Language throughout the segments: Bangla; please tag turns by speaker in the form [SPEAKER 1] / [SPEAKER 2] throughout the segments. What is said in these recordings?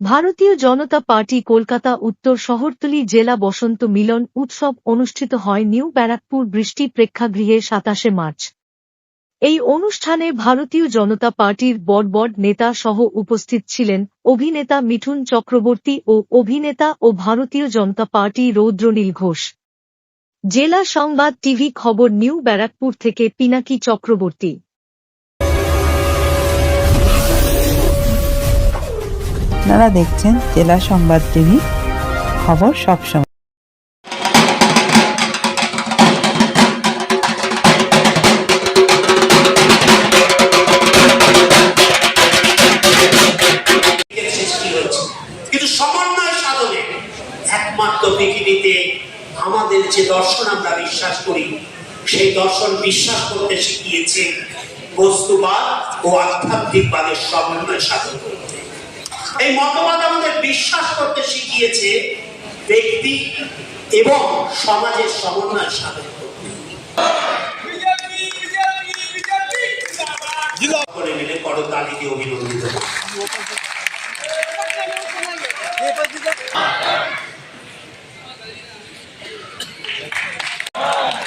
[SPEAKER 1] ভারতীয় জনতা পার্টি কলকাতা উত্তর শহরতলি জেলা বসন্ত মিলন উৎসব অনুষ্ঠিত হয় নিউ ব্যারাকপুর বৃষ্টি প্রেক্ষাগৃহে সাতাশে মার্চ। এই অনুষ্ঠানে ভারতীয় জনতা পার্টির বড় নেতা সহ উপস্থিত ছিলেন অভিনেতা মিঠুন চক্রবর্তী ও অভিনেতা ও ভারতীয় জনতা পার্টি রৌদ্রনীল ঘোষ। জেলা সংবাদ টিভি খবর নিউ ব্যারাকপুর থেকে পিনাকি চক্রবর্তী।
[SPEAKER 2] আপনারা দেখছেন জেলা সংবাদ টিভি, খবর সবসময়
[SPEAKER 3] কিন্তু সমন্বয় সাধনে একমাত্র পৃথিবীতে আমাদের যে দর্শন আমরা বিশ্বাস করি, সেই দর্শন বিশ্বাস করতে শিখিয়েছে বস্তুবাদ ও আধ্যাত্মিকবাদের সমন্বয় সাধন। এই মতবাদ আমাদের বিশ্বাস করতে শিখিয়েছে ব্যক্তি এবং সমাজের সমন্বয় সাধন করে মিলে করতালিকে অভিনন্দিত।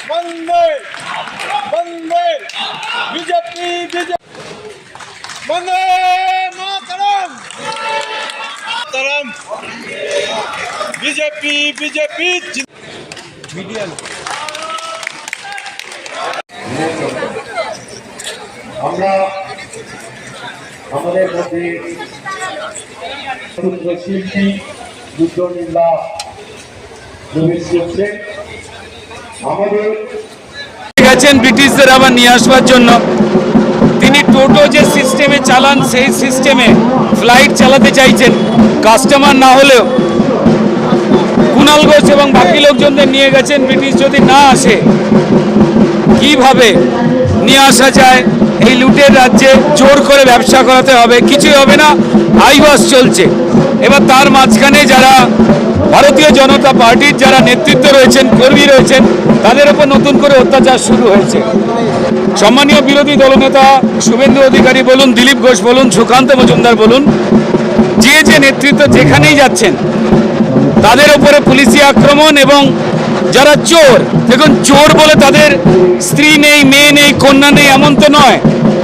[SPEAKER 4] বন্দে বন্দে বিজেপি বিজেপি। বন্দে মাতরম। মাতরম বিজেপি বিজেপি মিডিয়া
[SPEAKER 5] আমরা আমাদের মধ্যে শিল্পী যুদ্ধ নিন্দা প্রবেশ করছে। আমাদের
[SPEAKER 6] গেছেন ব্রিটিশদের আবার নিয়ে আসবার জন্য। টোটো যে সিস্টেমে চালান, সেই সিস্টেমে ফ্লাইট চালাতে চাইছেন। কাস্টমার না হলেও কুণাল ঘোষ এবং বাকি লোকজনদের নিয়ে গেছেন, ব্রিটিশ যদি না আসে, কীভাবে নিয়ে আসা যায়? এই লুটের রাজ্যে জোর করে ব্যবসা করাতে হবে, কিছুই হবে না আইবাস চলছে। এবার তার মাঝখানে যারা ভারতীয় জনতা পার্টির যারা নেতৃত্ব রয়েছেন, কর্মী রয়েছেন, তাদের উপর নতুন করে অত্যাচার শুরু হয়েছে। সম্মানীয় বিরোধী দলনেতা শুভেন্দু অধিকারী বলুন, দিলীপ ঘোষ বলুন, সুকান্ত মজুমদার বলুন, যে যে নেতৃত্ব যেখানেই যাচ্ছেন, তাদের উপরে পুলিশি আক্রমণ এবং যারা চোর, দেখুন, চোর বলে তাদের স্ত্রী নেই, মেয়ে নেই, কন্যা নেই, এমন তো নয়।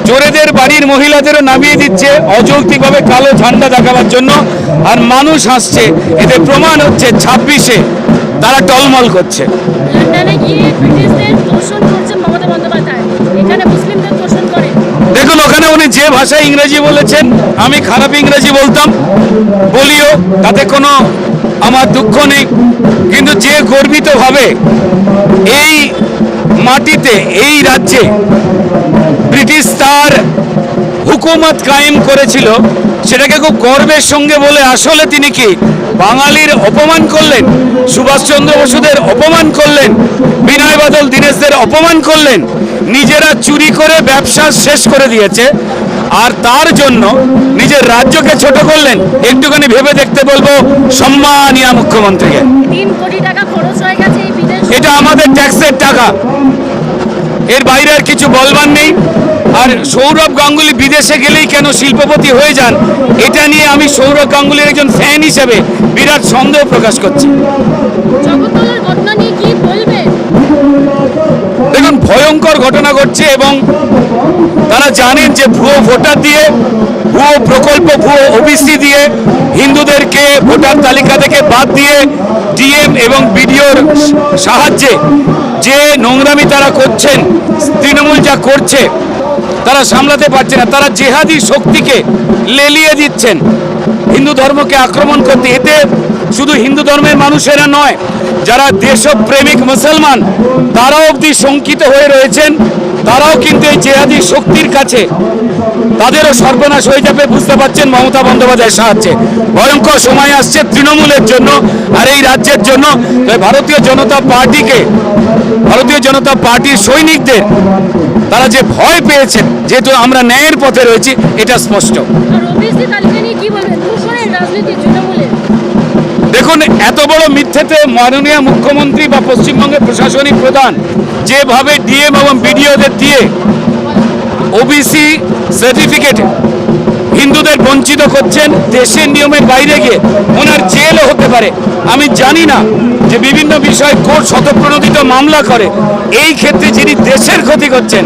[SPEAKER 6] চোরেদের বাড়ির মহিলাদেরও নামিয়ে দিচ্ছে অযৌক্তিকভাবে কালো ঝান্ডা দেখাবার জন্য। আর মানুষ হাসছে এতে প্রমাণ হচ্ছে ছাব্বিশে তারা টলমল করছে। দেখুন ওখানে উনি যে ভাষায় ইংরেজি বলেছেন আমি খারাপ ইংরেজি বলতাম বলিও তাতে কোনো আমার দুঃখ নেই। কিন্তু যে গর্বিতভাবে এই মাটিতে এই রাজ্যে ব্রিটিশ তার হুকুমত কায়েম করেছিল, সেটাকে খুব গর্বের সঙ্গে বলে আসলে তিনি কি বাঙালির অপমান করলেন, সুভাষচন্দ্র বসুদের অপমান করলেন, বিনয় বাদল দীনেশদের অপমান করলেন, নিজেরা চুরি করে ব্যবসা শেষ করে দিয়েছে, আর তার জন্য নিজের রাজ্যকে ছোট করলেন, একটুখানি ভেবে দেখতে বলব, সম্মানীয় মুখ্যমন্ত্রীকে।
[SPEAKER 7] তিন কোটি টাকা খরচ হয়ে গেছে
[SPEAKER 6] এটা আমাদের ট্যাক্সের টাকা। এর বাইরে আর কিছু বলবার নেই। আর সৌরভ গাঙ্গুলি বিদেশে গেলেই কেন শিল্পপতি হয়ে যান? এটা নিয়ে আমি সৌরভ গাঙ্গুলির একজন ফ্যান হিসেবে বিরাট সন্দেহ প্রকাশ করছি।
[SPEAKER 7] ঘটনা নিয়ে কি বলবেন?
[SPEAKER 6] ঘটনা ঘটছে এবং তারা জানেন যে ভুয়ো ভোটার দিয়ে, ভুয়ো প্রকল্প, ভুয়ো ওবিসি দিয়ে হিন্দুদেরকে ভোটার তালিকা থেকে বাদ দিয়ে ডিএম এবং বিডিওর সাহায্যে যে নোংরামি তারা করছেন, তৃণমূল যা করছে, তারা সামলাতে পারছে না। তারা জেহাদি শক্তিকে লেলিয়ে দিচ্ছেন। হিন্দু ধর্মকে আক্রমণ করতে। এতে শুধু হিন্দু ধর্মের মানুষেরা নয় যারা দেশপ্রেমিক মুসলমান, তারাও অবধি শঙ্কিত হয়ে রয়েছেন। তারাও কিন্তু এই জেহাদি শক্তির কাছে তাদেরও সর্বনাশ হয়ে যাবে বুঝতে পারছেন মমতা বন্দ্যোপাধ্যায়ের সাহায্যে। ভয়ঙ্কর সময় আসছে তৃণমূলের জন্য আর এই রাজ্যের জন্য। ভারতীয় জনতা পার্টিকে, ভারতীয় জনতা পার্টির সৈনিকদের তারা যে ভয় পেয়েছেন, যেহেতু আমরা ন্যায়ের পথে রয়েছি, এটা স্পষ্ট। দেখুন, এত বড় মিথ্যেতে মাননীয় মুখ্যমন্ত্রী বা পশ্চিমবঙ্গের প্রশাসনিক প্রধান যেভাবে ডিএম এবং বিডিওদের দিয়ে ওবিসি সার্টিফিকেট হিন্দুদের বঞ্চিত করছেন, দেশের নিয়মের বাইরে গিয়ে ওনার জেলও হতে পারে। আমি জানি না যে বিভিন্ন বিষয়ে কোর্ট শতপ্রণোদিত মামলা করে, এই ক্ষেত্রে যিনি দেশের ক্ষতি করছেন,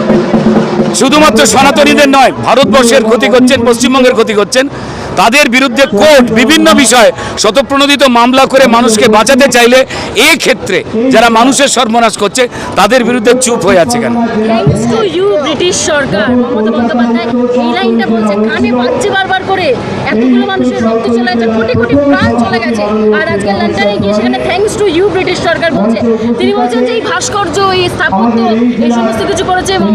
[SPEAKER 6] শুধুমাত্র সনাতনীদের নয়, ভারতবর্ষের ক্ষতি করছেন, পশ্চিমবঙ্গের ক্ষতি করছেন তাদের বিরুদ্ধে কোর্ট বিভিন্ন বিষয়ে শতপ্রণোদিত মামলা করে মানুষকে বাঁচাতে চাইলে এই ক্ষেত্রে যারা মানুষের সর্বনাশ করছে তাদের বিরুদ্ধে চুপ হয়ে আছে কেন?
[SPEAKER 7] থ্যাঙ্কস টু ইউ ব্রিটিশ সরকার। এই লাইনটা বলছে কানে বাজছে বারবার করে। এতগুলো মানুষের রক্ত চলে গেছে কোটি কোটি প্রাণ চলে গেছে। আর আজকে লন্ডনে গিয়ে সেখানে থ্যাঙ্কস টু ইউ ব্রিটিশ সরকার বলছে। তিনি বলছেন যে এই ভাস্কর্য এই স্থাপত্য এই সমস্ত কিছু করেছে এবং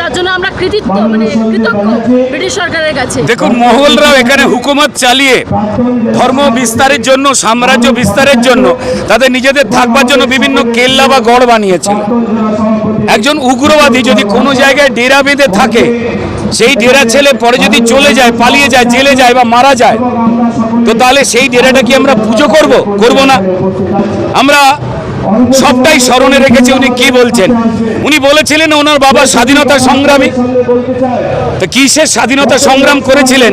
[SPEAKER 7] তার জন্য আমরা কৃতিত্ব মানে কৃতজ্ঞ ব্রিটিশ সরকারের কাছে।
[SPEAKER 6] দেখুন মোগলরাও এখানে হুকুমত চালিয়ে ধর্ম বিস্তারের জন্য, সাম্রাজ্য বিস্তারের জন্য তাদের নিজেদের থাকবার জন্য বিভিন্ন কেল্লা বা গড় বানিয়েছিল। একজন উগ্রবাদী যদি কোনো জায়গায় ডেরা বেঁধে থাকে, সেই ডেরা ছেলে পরে যদি চলে যায়, পালিয়ে যায়, জেলে যায় বা মারা যায়, তো তাহলে সেই ডেরাটা কি আমরা পুজো করব? করব না। আমরা সবটাই স্মরণে রেখেছি উনি কি বলছেন? উনি বলেছিলেন ওনার বাবা স্বাধীনতা সংগ্রামী। তো কিসের স্বাধীনতা সংগ্রাম করেছিলেন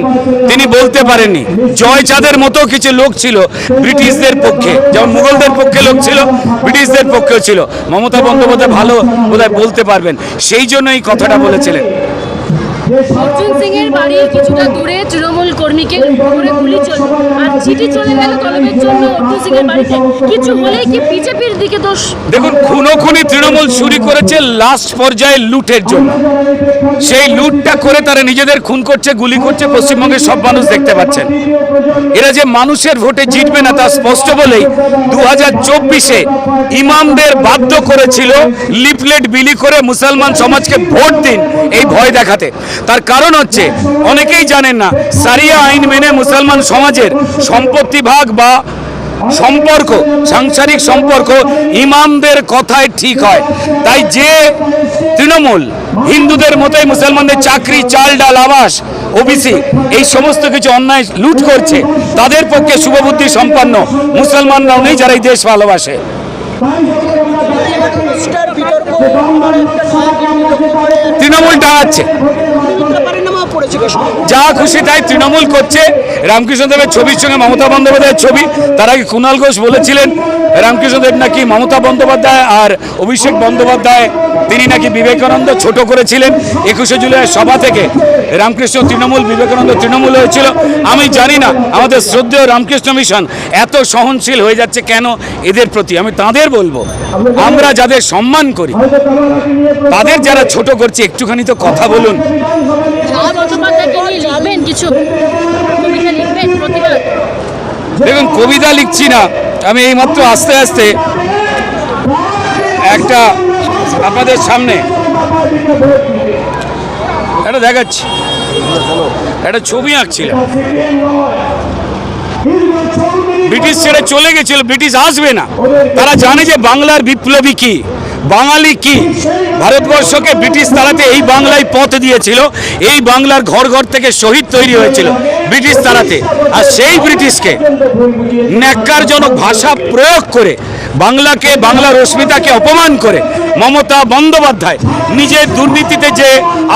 [SPEAKER 6] তিনি বলতে পারেননি। জয়চাঁদের মতো কিছু লোক ছিল ব্রিটিশদের পক্ষে, যেমন মুঘলদের পক্ষে লোক ছিল, ব্রিটিশদের পক্ষেও ছিল। মমতা বন্দ্যোপাধ্যায় ভালো বোধহয় বলতে পারবেন। সেই জন্য এই কথাটা বলেছিলেন।
[SPEAKER 7] অর্জুন সিং এর বাড়ি কিছুটা দূরে তৃণমূল কর্মীকে উপরে গুলি চলল আর চিঠি চলে গেল তলবের জন্য অর্জুন সিং এর বাড়িতে। কিছু হলেই কি বিজেপির দিকে দোষ?
[SPEAKER 6] দেখুন খুনো খুনি তৃণমূল শুরু করেছে লাস্ট পর্যায়ে লুটের জন্য। সেই লুটটা করে তারা নিজেদের খুন করছে গুলি করছে পশ্চিমবঙ্গের সব মানুষ দেখতে পাচ্ছেন। এরা যে মানুষের ভোটে জিতবে না তা স্পষ্ট বলেই দু হাজার চব্বিশে ইমামদের বাধ্য করেছিল লিফলেট বিলি করে মুসলমান সমাজকে ভোট দিন এই ভয় দেখাতে। তার কারণ হচ্ছে, অনেকেই জানেন না, সারিয়া আইন মেনে মুসলমান সমাজের সম্পত্তি ভাগ বা সম্পর্ক, সাংসারিক সম্পর্ক ইমামদের কথায় ঠিক হয়। তাই যে তৃণমূল হিন্দুদের মতোই মুসলমানদের চাকরি, চাল, ডাল, আবাস, ওবিসি, এই সমস্ত কিছু অন্যায় লুট করছে, তাদের পক্ষে শুভবুদ্ধি সম্পন্ন মুসলমানরাও নেই যারা এই দেশ ভালোবাসে। তৃণমূল টাঙাচ্ছে যা খুশি তাই তৃণমূল করছে। রামকৃষ্ণদেবের ছবির সঙ্গে মমতা বন্দ্যোপাধ্যায়ের ছবি। তার আগে কুণাল ঘোষ বলেছিলেন রামকৃষ্ণদেব নাকি মমতা বন্দ্যোপাধ্যায় আর অভিষেক বন্দ্যোপাধ্যায়? তিনি নাকি বিবেকানন্দ ছোট করেছিলেন। একুশে জুলাই সভা থেকে রামকৃষ্ণ তৃণমূল, বিবেকানন্দ তৃণমূল হয়েছিল। আমি জানি না, আমাদের শ্রদ্ধেয় রামকৃষ্ণ মিশন এত সহনশীল হয়ে যাচ্ছে কেন এদের প্রতি? আমি তাদের বলব, আমরা যাদের সম্মান করি, তাদের যারা ছোট করছে, একটুখানি তো কথা বলুন।
[SPEAKER 7] কবিতা
[SPEAKER 6] দেখুন, কবিতা লিখছি না। আমি এইমাত্র আস্তে আস্তে একটা আপনাদের সামনে এটা দেখাচ্ছি। একটা ছবি আঁকছিলাম। ব্রিটিশ ছেড়ে চলে গেছিল, ব্রিটিশ আসবে না। তারা জানে যে বাংলার বিপ্লবী কি। বাঙালি কি? ভারতবর্ষকে ব্রিটিশ তাড়াতে এই বাংলায় পথ দিয়েছিল, এই বাংলার ঘর ঘর থেকে শহীদ তৈরি হয়েছিল ব্রিটিশ তাড়াতে আর সেই ব্রিটিশকে ন্যাক্কারজনক ভাষা প্রয়োগ করে, বাংলাকে, বাংলার অস্মিতাকে অপমান করে মমতা বন্দ্যোপাধ্যায় নিজের দুর্নীতিতে যে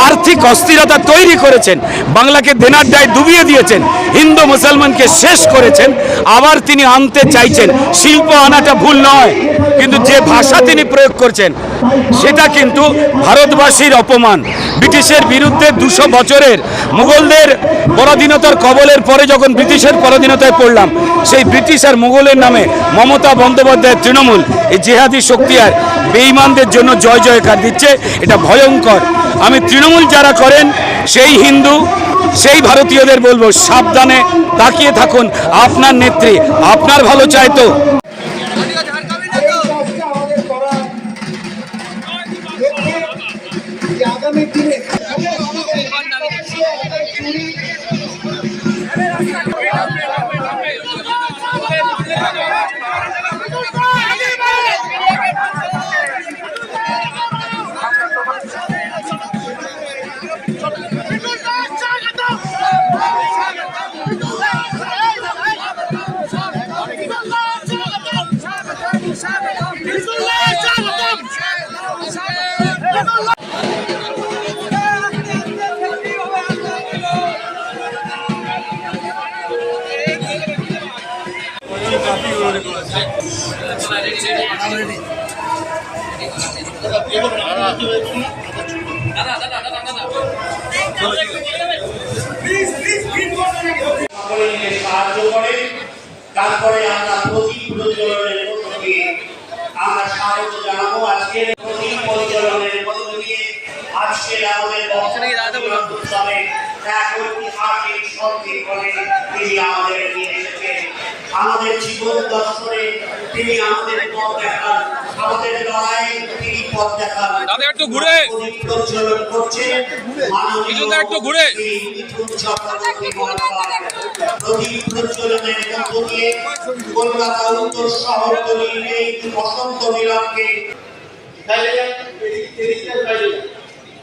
[SPEAKER 6] আর্থিক অস্থিরতা তৈরি করেছেন, বাংলাকে দেনার দায় ডুবিয়ে দিয়েছেন, হিন্দু মুসলমানকে শেষ করেছেন আবার তিনি আনতে চাইছেন। শিল্প আনাটা ভুল নয়, কিন্তু যে ভাষা তিনি প্রয়োগ করছেন, সেটা কিন্তু ভারতবাসীর অপমান। ব্রিটিশের বিরুদ্ধে দুশো বছরের মুঘলদের পরাধীনতার কবলের পরে যখন ব্রিটিশের পরাধীনতায় পড়লাম, সেই ব্রিটিশ আর মুঘলের নামে মমতা বন্দ্যোপাধ্যায়ের তৃণমূল, এই জেহাদি শক্তি আর বেঈমানদের জন্য জয় জয়কার দিচ্ছে, এটা ভয়ঙ্কর। আমি তৃণমূল যারা করেন, সেই হিন্দু, সেই ভারতীয়দের বলব, সাবধানে তাকিয়ে থাকুন, আপনার নেত্রী, আপনার ভালো চায় তো।
[SPEAKER 5] আগামী দিনে
[SPEAKER 3] সাহায্য করে তারপরে আমরা প্রতি প্রচলনের মধ্য দিয়ে আমরা স্বাগত জানাব আজকের প্রতি প্রজ্বলনের মধ্য দিয়ে আজকের আমাদের বক্তব্য এক ঐতিহাসিক সন্ধিক্ষণে তিনি আমাদের নিয়ে এসেছেন। আমাদের জীবন দর্শনে তিনি আমাদের পথ দেখান। আমাদের লড়াই তিনি পথ দেখান।
[SPEAKER 6] দাদা একটু ঘুরে।
[SPEAKER 3] প্রদীপ প্রজ্বলন করছেন। মাননীয়
[SPEAKER 6] একটু ঘুরে।
[SPEAKER 3] প্রদীপ প্রজ্বলনের মধ্য দিয়ে কলকাতা উত্তর শহরতলির এই বসন্ত মিলনকে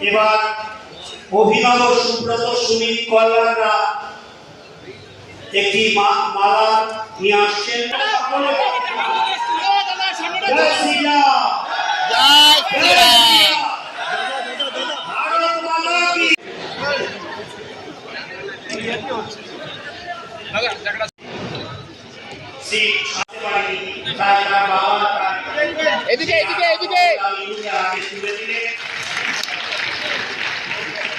[SPEAKER 3] এবার অভিনব সুব্রত সুনীল কল্যাণরা একটি মালা নিয়ে আসছেন। জয় শ্রীরাম। জয় শ্রীরাম ভারত মাতা কি শ্রী সাথে বাড়ি তাই তার বাবা তার এদিকে এদিকে এদিকে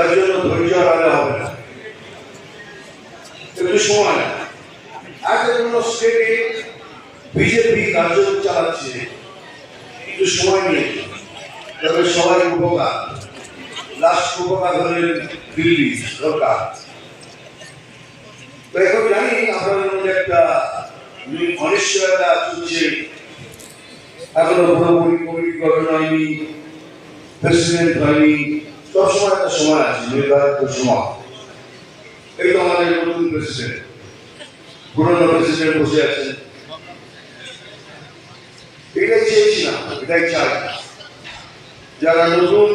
[SPEAKER 8] তার জন্য
[SPEAKER 5] ধৈর্য হারালে হবে না। একটু সময় নেয়। একটা জন্য স্টেটে বিজেপি কার্য চালাচ্ছে, একটু সময় নিয়ে। যাতে সবাই উপকার। লাস্ট উপকার হলেন দিল্লি সরকার। তো এখন জানি আপনাদের মধ্যে একটা অনিশ্চয়তা চলছে। এখনও পুরোপুরি কমিটি গঠন হয়নি, প্রেসিডেন্ট হয়নি। সবসময় একটা সময় আছে নির্ধারিত সময় এই তো আমাদের নতুন প্রেসিডেন্ট পুরনো প্রেসিডেন্ট বসে আছেন এটাই চেয়েছিলাম এটাই চাই যারা নতুন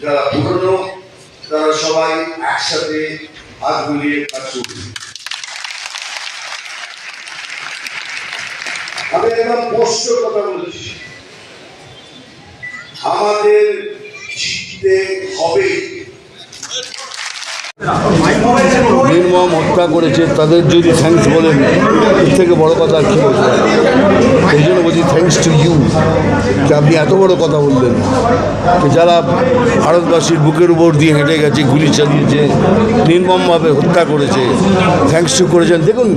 [SPEAKER 5] যারা পুরনো তারা সবাই একসাথে হাত মিলিয়ে কাজ করছে আমি একদম স্পষ্ট কথা বলছি। আমাদের জিততে হবে।
[SPEAKER 9] নির্মম হত্যা করেছে, তাদের যদি থ্যাঙ্কস বলেন, এর থেকে বড় কথা কি বলব? সেই জন্য বলছি থ্যাঙ্কস টু ইউ যে আপনি এত বড় কথা বললেন। যে যারা ভারতবাসীর বুকের উপর দিয়ে হেঁটে গেছে, গুলি চালিয়েছে, নির্মমভাবে হত্যা করেছে থ্যাঙ্কস টু করেছেন। দেখুন,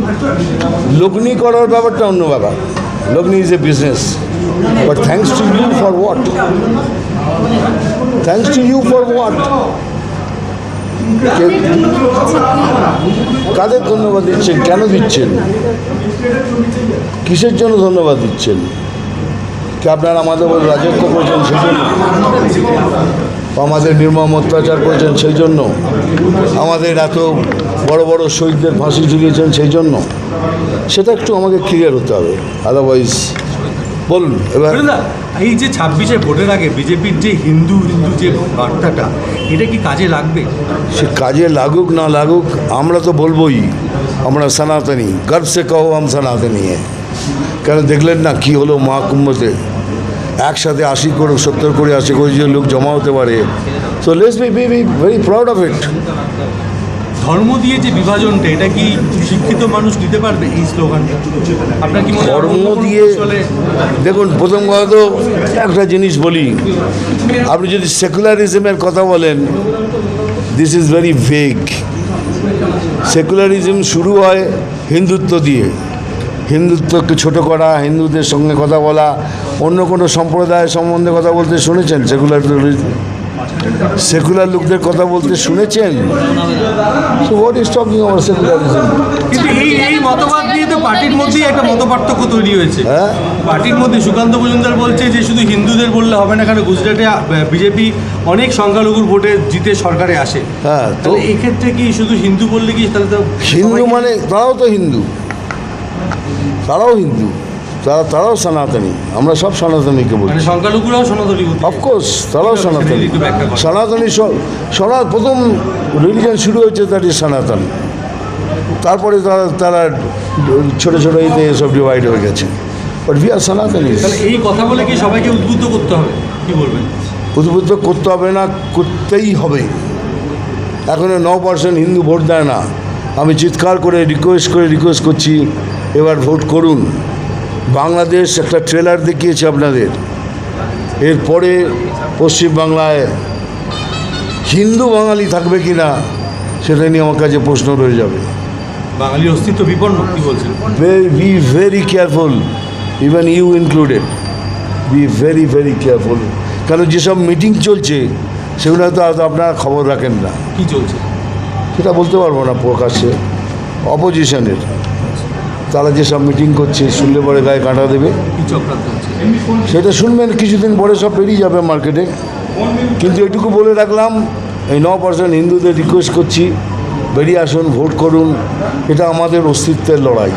[SPEAKER 9] লগ্নি করার ব্যাপারটা অন্য ব্যাপার। লগ্নি is a business but thanks to you for what thanks to you for what কাদের ধন্যবাদ দিচ্ছেন? কেন দিচ্ছেন? কিসের জন্য ধন্যবাদ দিচ্ছেন? কি আপনারা আমাদের রাজত্ব করেছেন সেই জন্য? আমাদের নির্মম অত্যাচার করেছেন সেই জন্য? আমাদের এত বড় বড় শহীদদের ফাঁসি ঝুলিয়েছেন সেই জন্য? সেটা একটু আমাকে ক্লিয়ার হতে হবে আদারওয়াইজ বলুন এবার
[SPEAKER 10] এই যে ছাব্বিশে ভোটের আগে বিজেপির যে হিন্দু হিন্দু যে বার্তাটা এটা কি কাজে লাগবে?
[SPEAKER 9] সে কাজে লাগুক না লাগুক আমরা তো বলবোই আমরা সনাতনী গর্ব সে কহো আম সনাতনী হ্যাঁ কেন দেখলেন না কি হলো মহাকুম্ভতে একসাথে আশি করে সত্তর করে আশি করে যে লোক জমা হতে পারে। So let's be be very proud of it
[SPEAKER 10] ধর্ম দিয়ে যে বিভাজনটা এটা কি শিক্ষিত মানুষ নিতে পারবে এই স্লোগানটা? আপনার কি
[SPEAKER 9] ধর্ম দিয়ে দেখুন প্রথম কথা তো একটা জিনিস বলি। আপনি যদি সেকুলারিজমের কথা বলেন this is very vague secularism শুরু হয় হিন্দুত্ব দিয়ে। হিন্দুত্বকে ছোট করা হিন্দুদের সঙ্গে কথা বলা অন্য কোনো সম্প্রদায়ের সম্বন্ধে কথা বলতে শুনেছেন সেকুলার সেকুলার লোকদের কথা বলতে শুনেছেন? So what is talking our secularism
[SPEAKER 10] কিন্তু এই এই মতবাদ নিয়ে তো পার্টির মধ্যেই একটা মতপার্থক্য তৈরি হয়েছে।
[SPEAKER 9] হ্যাঁ?
[SPEAKER 10] পার্টির মধ্যে সুকান্ত মজুমদার বলছে যে শুধু হিন্দুদের বললে হবে না কারণ গুজরাটে বিজেপি অনেক সংখ্যালঘুর ভোটে জিতে সরকারে আসে।
[SPEAKER 9] হ্যাঁ তো
[SPEAKER 10] তাহলে এই ক্ষেত্রে কি শুধু হিন্দু বললে কি তাহলে তো
[SPEAKER 9] হিন্দু মানে তারাও তো হিন্দু। তারাও হিন্দু। তারা তারাও সনাতনী। আমরা সব সনাতনীকে বলি।
[SPEAKER 10] মানে
[SPEAKER 9] অফকোর্স তারাও সনাতনী। সনাতনী স- সনা প্রথম রিলিজন শুরু হয়েছে ইজ সনাতন। তারপরে তারা তারা ছোটো ছোটো ইতে সব ডিভাইড হয়ে গেছে। বাট ভি আর সনাতনী।
[SPEAKER 10] এই কথা বলে কি সবাইকে উদ্বুদ্ধ করতে হবে? কি বলবেন?
[SPEAKER 9] উদ্বুদ্ধ করতে হবে না করতেই হবে। এখনও ন পার্সেন্ট হিন্দু ভোট দেয় না। আমি চিৎকার করে রিকোয়েস্ট করে রিকোয়েস্ট করছি এবার ভোট করুন। বাংলাদেশ একটা ট্রেলার দেখিয়েছে আপনাদের। এরপরে পশ্চিমবাংলায় হিন্দু বাঙালি থাকবে কি না সেটা নিয়ে আমার কাছে প্রশ্ন রয়ে যাবে।
[SPEAKER 10] বাঙালির অস্তিত্ব বিপন্ন কি বলছেন?
[SPEAKER 9] Be very careful even you included be very very careful কারণ যেসব মিটিং চলছে সেগুলো হয়তো হয়তো আপনারা খবর রাখেন না।
[SPEAKER 10] কি চলছে?
[SPEAKER 9] সেটা বলতে পারব না প্রকাশ্যে অপোজিশনের তারা যেসব মিটিং করছে শুনলে পরে গায়ে কাটা দেবে। সেটা শুনবেন কিছুদিন পরে সব বেরিয়ে যাবে মার্কেটে। কিন্তু এটুকু বলে রাখলাম এই ন পার্সেন্ট হিন্দুদের রিকোয়েস্ট করছি বেরিয়ে আসুন ভোট করুন। এটা আমাদের অস্তিত্বের লড়াই।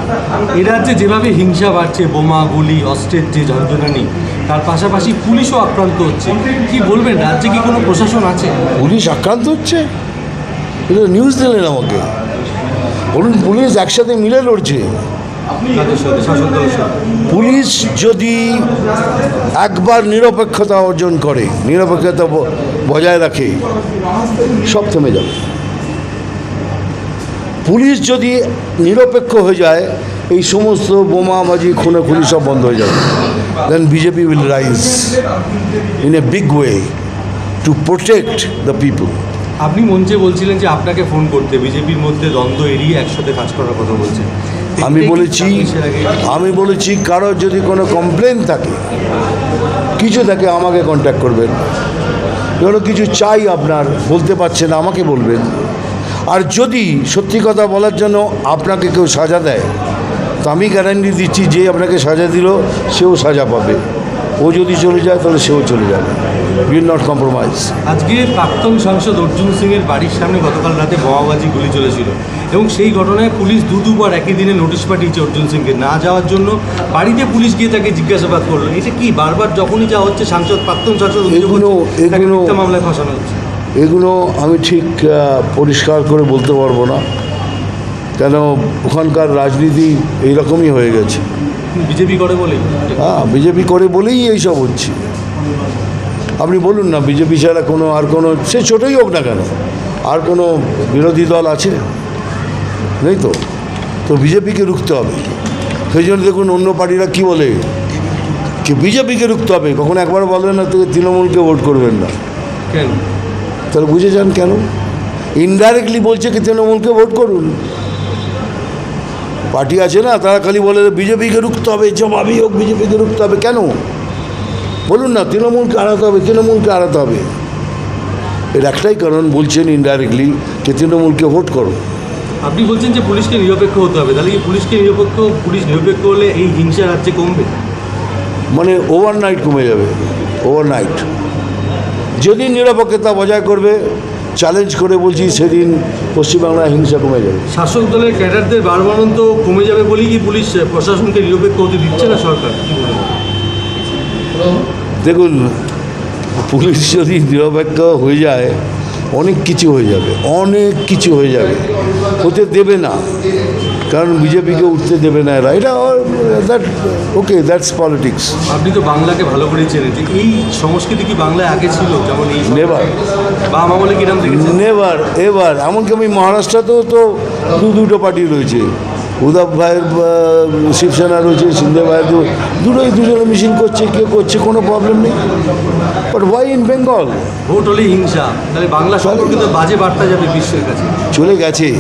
[SPEAKER 10] এ রাজ্যে যেভাবে হিংসা বাড়ছে বোমা গুলি অস্ত্রের যে যন্ত্রণানি তার পাশাপাশি পুলিশও আক্রান্ত হচ্ছে। কি বলবেন রাজ্যে কি কোনো প্রশাসন আছে?
[SPEAKER 9] পুলিশ আক্রান্ত হচ্ছে? এটা নিউজ দিলেন আমাকে। বলুন পুলিশ একসাথে মিলে লড়ছে?
[SPEAKER 10] সাথে
[SPEAKER 9] পুলিশ যদি একবার নিরপেক্ষতা অর্জন করে নিরপেক্ষতা বজায় রাখে সব থেমে যাবে। পুলিশ যদি নিরপেক্ষ হয়ে যায় এই সমস্ত বোমাবাজি খুনোখুনি সব বন্ধ হয়ে যাবে। Then BJP will rise in a big way to protect the people
[SPEAKER 10] আপনি মঞ্চে বলছিলেন যে আপনাকে ফোন করতে বিজেপির মধ্যে দ্বন্দ্ব এড়িয়ে একসাথে কাজ করার কথা বলছেন।
[SPEAKER 9] আমি বলেছি আমি বলেছি কারোর যদি কোনো কমপ্লেন থাকে কিছু থাকে আমাকে কন্ট্যাক্ট করবেন। কোনো কিছু চাই আপনার বলতে পারছেন আমাকে বলবেন। আর যদি সত্যি কথা বলার জন্য আপনাকে কেউ সাজা দেয় তো আমি গ্যারান্টি দিচ্ছি যে আপনাকে সাজা দিল সেও সাজা পাবে। ও যদি চলে যায় তাহলে সেও চলে যাবে। উইল নট কম্প্রোমাইজ
[SPEAKER 10] আজকে প্রাক্তন সাংসদ অর্জুন সিং এর বাড়ির সামনে গতকাল রাতে বোমাবাজি গুলি চলেছিল এবং সেই ঘটনায় পুলিশ দু দুবার একই দিনে নোটিশ পাঠিয়েছে অর্জুন সিংকে। না যাওয়ার জন্য বাড়িতে পুলিশ গিয়ে তাকে জিজ্ঞাসাবাদ করল। এটা কি বারবার যখনই যা হচ্ছে সাংসদ প্রাক্তন সাংসদ
[SPEAKER 9] এগুলো- এগুলো-
[SPEAKER 10] মামলায় ফাঁসানো হচ্ছে?
[SPEAKER 9] এগুলো আমি ঠিক পরিষ্কার করে বলতে পারব না। কেন ওখানকার রাজনীতি এইরকমই হয়ে গেছে।
[SPEAKER 10] বিজেপি করে বলেই।
[SPEAKER 9] হ্যাঁ বিজেপি করে বলেই এইসব হচ্ছে। আপনি বলুন না বিজেপি ছাড়া কোনো আর কোনো সে ছোটোই হোক না কেন আর কোনো বিরোধী দল আছে নেই তো? তো বিজেপিকে রুখতে হবে। সেই জন্য দেখুন অন্য পার্টিরা কী বলে? কি বিজেপিকে রুখতে হবে? কখনো একবার বলবেন না তোকে তৃণমূলকে ভোট করবেন না।
[SPEAKER 10] কেন?
[SPEAKER 9] তাহলে বুঝে যান কেন? ইনডাইরেক্টলি বলছে কি তৃণমূলকে ভোট করুন। পার্টি আছে না তারা খালি বলে বিজেপিকে রুখতে হবে জবাবই হোক বিজেপিকে রুখতে হবে কেন? বলুন না তৃণমূলকে হারাতে হবে তৃণমূলকে হারাতে হবে। এর একটাই কারণ বলছেন ইনডাইরেক্টলি যে তৃণমূলকে ভোট করো।
[SPEAKER 10] আপনি বলছেন যে পুলিশকে নিরপেক্ষ হতে হবে তাহলে কি পুলিশকে নিরপেক্ষ পুলিশ নিরপেক্ষ হলে এই হিংসা রাজ্যে কমবে?
[SPEAKER 9] মানে ওভারনাইট কমে যাবে ওভারনাইট যদি নিরপেক্ষতা বজায় করবে চ্যালেঞ্জ করে বলছি সেদিন পশ্চিমবাংলায় হিংসা কমে যাবে।
[SPEAKER 10] শাসক দলের ক্যাডারদের বারবারন্ত কমে যাবে বলেই কি পুলিশ প্রশাসনকে নিরপেক্ষ হতে দিচ্ছে না সরকার?
[SPEAKER 9] দেখুন পুলিশ যদি নিরপেক্ষ হয়ে যায় অনেক কিছু হয়ে যাবে অনেক কিছু হয়ে যাবে। হতে দেবে না। কারণ বিজেপিকে উঠতে দেবে না এরা। এটা দ্যাট ওকে দ্যাটস পলিটিক্স
[SPEAKER 10] আপনি তো বাংলাকে ভালো করে চেনেন। এই সংস্কৃতি কি বাংলায় আগে ছিল? যেমন এই
[SPEAKER 9] নেভার
[SPEAKER 10] বা আমা বলে কিরাম দেখেছেন?
[SPEAKER 9] নেভার এবার এমনকি আমি মহারাষ্ট্রতেও তো দু দুটো পার্টি রয়েছে। উদ্ধব ভাইয়ের শিবসেনা রয়েছে সিন্ধে ভাইয়ের দু- দুটোই দুজনে মিছিল করছে কে করছে কোনো প্রবলেম নেই। But why in Bengal
[SPEAKER 10] vote হলে হিংসা। তাহলে বাংলা সম্পর্কে তো বাজে বার্তা যাবে বিশ্বের কাছে।
[SPEAKER 9] চলে গেছে।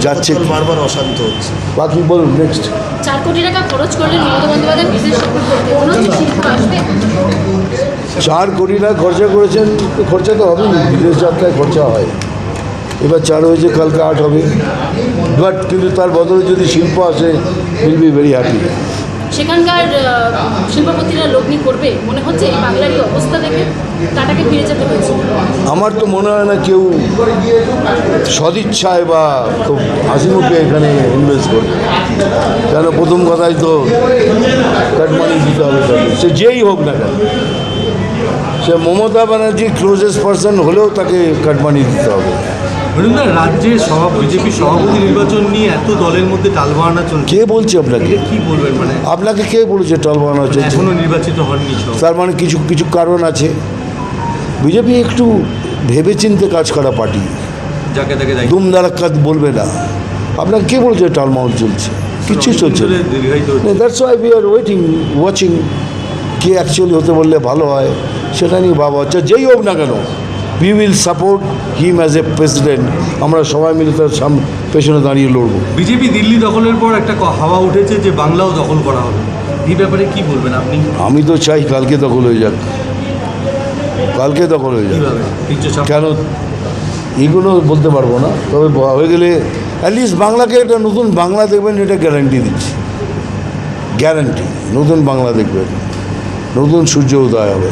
[SPEAKER 9] যাচ্ছে।
[SPEAKER 8] বারবার অশান্ত হচ্ছে।
[SPEAKER 9] বাকি বলুন নেক্সট
[SPEAKER 7] চার কোটি টাকা খরচ মমতা বন্দ্যোপাধ্যায় আসবে?
[SPEAKER 9] চার কোটি টাকা খরচা করেছেন তো খরচা তো হবেই বিদেশ যাত্রায় খরচা হয়। এবার চার হয়েছে কালকে আট হবে। বাট কিন্তু তার বদলে যদি শিল্প আসে উইল বি ভেরি হ্যাপি
[SPEAKER 7] সেখানকার শিল্পপতিরা লগ্নি করবে? মনে হচ্ছে এই বাংলার অবস্থা দেখে টাটাকে ফিরে যেতে হয়েছে।
[SPEAKER 9] আমার তো মনে হয় না কেউ সদিচ্ছায় বা খুব হাসি মুখে এখানে ইনভেস্ট করবে। কেন? প্রথম কথাই তো কাটমানি দিতে হবে সে যেই হোক না কেন। সে মমতা ব্যানার্জি ক্লোজেস্ট পার্সন হলেও তাকে কাটমানি দিতে হবে।
[SPEAKER 10] মনুদা রাজ্যে সভা বিজেপি সভাপতি নির্বাচন নিয়ে এত দলের মধ্যে টালবাহানা চলছে।
[SPEAKER 9] কে বলছে আপনাকে?
[SPEAKER 10] কি বলবেন মানে?
[SPEAKER 9] আপনাকে কে বলেছে টল বানানো হচ্ছে
[SPEAKER 10] এখনও নির্বাচিত হননি
[SPEAKER 9] তার মানে কিছু কিছু কারণ আছে। বিজেপি একটু ভেবেচিন্তে কাজ করা পার্টি।
[SPEAKER 10] যাকে তাকে
[SPEAKER 9] দুম দারাক্কাত বলবে না। আপনাকে কে বলছে টালমাউল চলছে? কিচ্ছু চলছে that's why we are waiting watching K actually হতে বললে ভালো হয় সেটা নিয়ে ভাবা হচ্ছে। যেই হোক না কেন we will support him as a president আমরা সবাই মিলে তার পেছনে দাঁড়িয়ে লড়বো।
[SPEAKER 10] বিজেপি দিল্লি দখলের পর একটা হাওয়া উঠেছে যে বাংলাও দখল করা হবে। এই ব্যাপারে কি বলবেন আপনি?
[SPEAKER 9] আমি তো চাই কালকে দখল হয়ে যাক। কালকে দখল হয়ে যাক। কেন? এগুলো বলতে পারব না। তবে হয়ে গেলে অ্যাটলিস্ট বাংলাকে একটা নতুন বাংলা দেখবেন এটা গ্যারান্টি দিচ্ছি। গ্যারান্টি নতুন বাংলা দেখবেন। নতুন সূর্য উদয় হবে।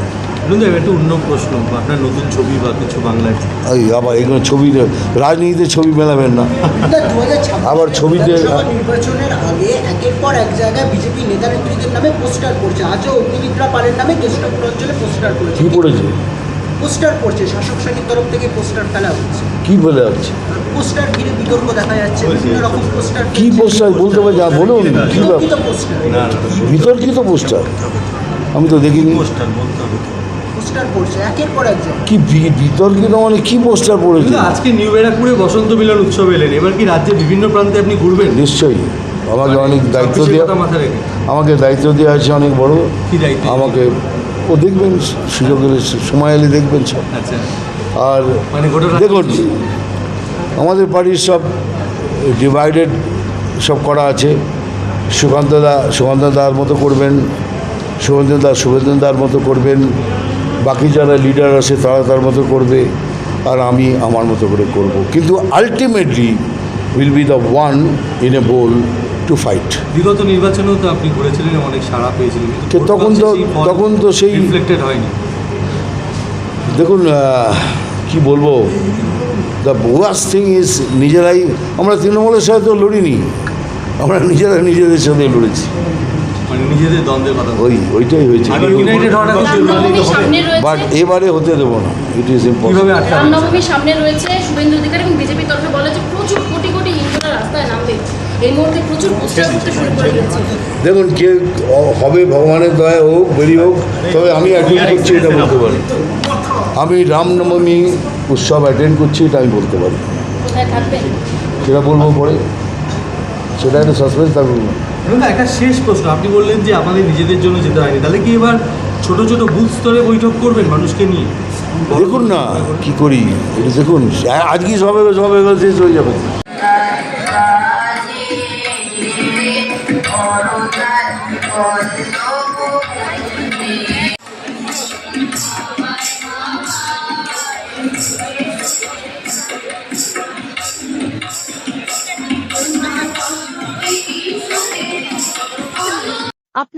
[SPEAKER 10] একটু অন্য প্রশ্ন আপনার নতুন ছবি বা কিছু বাংলায়।
[SPEAKER 9] এই আবার এগুলো ছবি রাজনীতিতে ছবি মেলাবেন না। আবার ছবিতে
[SPEAKER 11] নির্বাচনের আগে একের পর এক জায়গায় বিজেপি নেতা নেত্রীদের নামে পোস্টার করছে আজও অগ্নিমিত্রা পালের নামে কেষ্টপুর অঞ্চলে পোস্টার করেছে
[SPEAKER 9] কি পড়েছে?
[SPEAKER 11] পোস্টার করছে শাসক শ্রেণির তরফ থেকে পোস্টার ফেলা হচ্ছে।
[SPEAKER 9] কি বলে যাচ্ছে
[SPEAKER 11] পোস্টার ঘিরে বিতর্ক দেখা যাচ্ছে বিভিন্ন রকম পোস্টার
[SPEAKER 9] কি পোস্টার? বলতে পারছি বলুন কি
[SPEAKER 11] বিতর্কিত পোস্টার।
[SPEAKER 9] আমি তো দেখিনি।
[SPEAKER 11] পোস্টার করছে একের পর এক জায়গায়
[SPEAKER 9] কি বিতর্কিত মানে কি পোস্টার পড়েছে?
[SPEAKER 10] আজকে নিউ ব্যারাকপুরে বসন্ত মিলন উৎসব এলেন। এবার কি রাজ্যের বিভিন্ন প্রান্তে আপনি ঘুরবেন?
[SPEAKER 9] নিশ্চয়ই। আমাকে অনেক দায়িত্ব দেওয়া আমাকে দায়িত্ব দেওয়া আছে অনেক বড়। আমাকে ও দেখবেন সুযোগ এলে সময় এলে দেখবেন সব।
[SPEAKER 10] আচ্ছা।
[SPEAKER 9] আর
[SPEAKER 10] মানে
[SPEAKER 9] দেখুন আমাদের বাড়ির সব ডিভাইডেড সব করা আছে। সুকান্ত দা সুকান্ত দার মতো করবেন সুকান্ত দা শুভেন্দু দার মতো করবেন। বাকি যারা লিডার আছে তারা তার মতো করবে আর আমি আমার মতো করে করব। কিন্তু ultimately will be the one in a bowl to fight
[SPEAKER 10] বিগত নির্বাচনেও তো আপনি ঘুরেছিলেন অনেক সাড়া পেয়েছিলেন।
[SPEAKER 9] তখন তো- তখন তো সেই-
[SPEAKER 10] রিফ্লেক্টেড হয়নি।
[SPEAKER 9] দেখুন কি বলব? দ্য ওয়ার্স থিং ইজ নিজেরাই আমরা তৃণমূলের সাথে তো লড়িনি। আমরা নিজেরা নিজেদের সাথে লড়েছি।
[SPEAKER 10] মানে নিজেদের দ্বন্দ্বের কথা
[SPEAKER 9] ওই ওইটাই হয়েছে। বাট এবারে হতে দেবো না। ইট ইজ ইম্পসিবল
[SPEAKER 7] রামনবমী সামনে রয়েছে শুভেন্দু অধিকারী এবং বিজেপির তরফে বলে যে প্রচুর কোটি কোটি হিন্দুরা রাস্তায় নামবে। এই মুহূর্তে প্রচুর পোস্টার করতে শুরু করে দিয়েছে।
[SPEAKER 9] দেখুন কে হবে ভগবানের দয়া হোক বেরি হোক তবে আমি অ্যাটেন্ড করছি এটা বলতে পারি। আমি রামনবমী উৎসব অ্যাটেন্ড করছি এটা আমি বলতে পারি। সেটা বলব পরে। সেটা একটা সাসপেন্স থাকবে না,
[SPEAKER 10] একটা শেষ প্রশ্ন। আপনি বললেন যে আমাদের নিজেদের জন্য যেতে হয়নি। তাহলে কি এবার ছোট ছোট বুথ স্তরে বৈঠক করবেন মানুষকে নিয়ে?
[SPEAKER 9] দেখুন না, কি করি? দেখুন আজকে সবে সবে শেষ হয়ে যাবে।